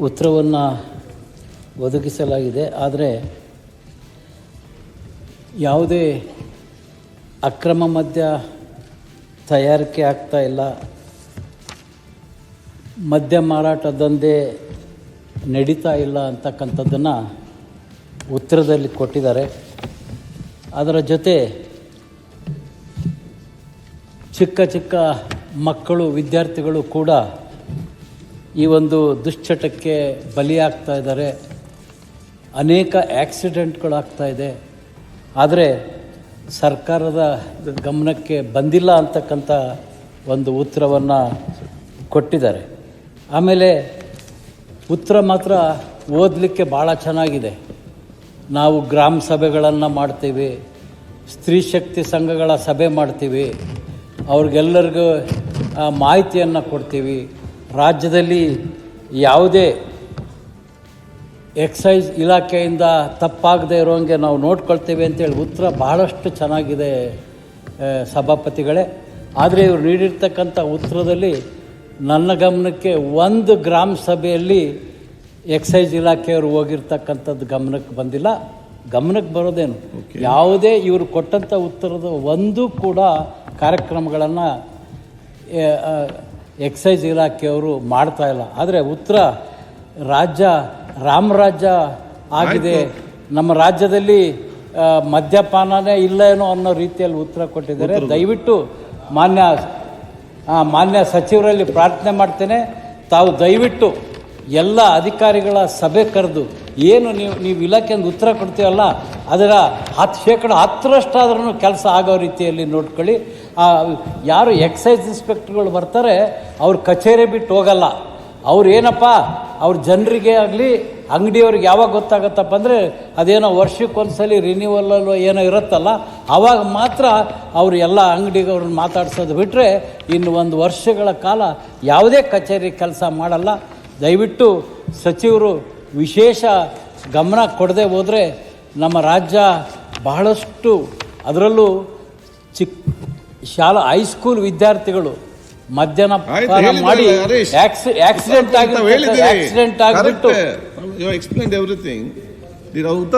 ಉತ್ತರವನ್ನು ಒದಗಿಸಲಾಗಿದೆ. ಆದರೆ ಯಾವುದೇ ಅಕ್ರಮ ಮದ್ಯ ತಯಾರಿಕೆ ಆಗ್ತಾ ಇಲ್ಲ. ಮದ್ಯ ಮಾರಾಟ ದಂಧೆ ನಡೀತಾ ಇಲ್ಲ ಅಂತಕ್ಕಂಥದ್ದನ್ನು ಉತ್ತರದಲ್ಲಿ ಕೊಟ್ಟಿದ್ದಾರೆ. ಅದರ ಜೊತೆ ಚಿಕ್ಕ ಚಿಕ್ಕ ಮಕ್ಕಳು, ವಿದ್ಯಾರ್ಥಿಗಳು ಕೂಡ ಈ ಒಂದು ದುಶ್ಚಟಕ್ಕೆ ಬಲಿಯಾಗ್ತಾ ಇದ್ದಾರೆ. ಅನೇಕ ಆಕ್ಸಿಡೆಂಟ್ಗಳಾಗ್ತಾ ಇದೆ. ಆದರೆ ಸರ್ಕಾರದ ಗಮನಕ್ಕೆ ಬಂದಿಲ್ಲ ಅಂತಕ್ಕಂಥ ಒಂದು ಉತ್ತರವನ್ನು ಕೊಟ್ಟಿದ್ದಾರೆ. ಆಮೇಲೆ ಉತ್ತರ ಮಾತ್ರ ಓದಲಿಕ್ಕೆ ಭಾಳ ಚೆನ್ನಾಗಿದೆ. ನಾವು ಗ್ರಾಮ ಸಭೆಗಳನ್ನು ಮಾಡ್ತೀವಿ, ಸ್ತ್ರೀ ಶಕ್ತಿ ಸಂಘಗಳ ಸಭೆ ಮಾಡ್ತೀವಿ, ಅವ್ರಿಗೆಲ್ಲರಿಗೂ ಮಾಹಿತಿಯನ್ನು ಕೊಡ್ತೀವಿ. ರಾಜ್ಯದಲ್ಲಿ ಯಾವುದೇ ಎಕ್ಸೈಸ್ ಇಲಾಖೆಯಿಂದ ತಪ್ಪಾಗದೆ ಇರೋಂಗೆ ನಾವು ನೋಡ್ಕೊಳ್ತೇವೆ ಅಂತೇಳಿ ಉತ್ತರ ಬಹಳಷ್ಟು ಚೆನ್ನಾಗಿದೆ ಸಭಾಪತಿಗಳೇ. ಆದರೆ ಇವರು ನೀಡಿರ್ತಕ್ಕಂಥ ಉತ್ತರದಲ್ಲಿ ನನ್ನ ಗಮನಕ್ಕೆ ಒಂದು ಗ್ರಾಮ ಸಭೆಯಲ್ಲಿ ಎಕ್ಸೈಸ್ ಇಲಾಖೆಯವರು ಹೋಗಿರ್ತಕ್ಕಂಥದ್ದು ಗಮನಕ್ಕೆ ಬಂದಿಲ್ಲ. ಗಮನಕ್ಕೆ ಬರೋದೇನು? ಯಾವುದೇ ಇವರು ಕೊಟ್ಟಂಥ ಉತ್ತರದ ಒಂದು ಕೂಡ ಕಾರ್ಯಕ್ರಮಗಳನ್ನು ಎಕ್ಸೈಸ್ ಇಲಾಖೆಯವರು ಮಾಡ್ತಾ ಇಲ್ಲ. ಆದರೆ ಉತ್ತರ ರಾಜ್ಯ ರಾಮರಾಜ್ಯ ಆಗಿದೆ. ನಮ್ಮ ರಾಜ್ಯದಲ್ಲಿ ಮದ್ಯಪಾನನೇ ಇಲ್ಲ ಏನೋ ಅನ್ನೋ ರೀತಿಯಲ್ಲಿ ಉತ್ತರ ಕೊಟ್ಟಿದ್ದಾರೆ. ದಯವಿಟ್ಟು ಮಾನ್ಯ ಮಾನ್ಯ ಸಚಿವರಲ್ಲಿ ಪ್ರಾರ್ಥನೆ ಮಾಡ್ತೇನೆ. ತಾವು ದಯವಿಟ್ಟು ಎಲ್ಲ ಅಧಿಕಾರಿಗಳ ಸಭೆ ಕರೆದು ಏನು ನೀವು ನೀವು ಇಲಾಖೆಯಿಂದ ಉತ್ತರ ಕೊಡ್ತೀವಲ್ಲ ಅದರ ಹತ್ತು ಶೇಕಡ ಹತ್ತರಷ್ಟಾದ್ರೂ ಕೆಲಸ ಆಗೋ ರೀತಿಯಲ್ಲಿ ನೋಡ್ಕೊಳ್ಳಿ. ಆ, ಯಾರು ಎಕ್ಸೈಸ್ ಇನ್ಸ್ಪೆಕ್ಟರ್ಗಳು ಬರ್ತಾರೆ ಅವ್ರ ಕಚೇರಿ ಬಿಟ್ಟು ಹೋಗಲ್ಲ. ಅವ್ರು ಏನಪ್ಪ ಅವ್ರ ಜನರಿಗೆ ಆಗಲಿ ಅಂಗಡಿಯವ್ರಿಗೆ ಯಾವಾಗ ಗೊತ್ತಾಗತ್ತಪ್ಪ ಅಂದರೆ ಅದೇನೋ ವರ್ಷಕ್ಕೊಂದ್ಸಲಿ ರಿನ್ಯೂವಲ್ಲು ಏನೋ ಇರುತ್ತಲ್ಲ ಆವಾಗ ಮಾತ್ರ ಅವರು ಎಲ್ಲ ಅಂಗಡಿಗವ್ರನ್ನ ಮಾತಾಡ್ಸೋದು ಬಿಟ್ಟರೆ ಇನ್ನು ಒಂದು ವರ್ಷಗಳ ಕಾಲ ಯಾವುದೇ ಕಚೇರಿ ಕೆಲಸ ಮಾಡಲ್ಲ. ದಯವಿಟ್ಟು ಸಚಿವರು ವಿಶೇಷ ಗಮನ ಕೊಡದೆ ಹೋದರೆ ನಮ್ಮ ರಾಜ್ಯ ಬಹಳಷ್ಟು ಅದರಲ್ಲೂ ಶಾಲಾ ಹೈಸ್ಕೂಲ್ ವಿದ್ಯಾರ್ಥಿಗಳು ಮಧ್ಯಾಹ್ನ ಮಾಡಿ. ಆಕ್ಸಿಡೆಂಟ್ ಆಗಿ. ಆಕ್ಸಿಡೆಂಟ್ ಆಗಿಬಿಟ್ಟು Correct.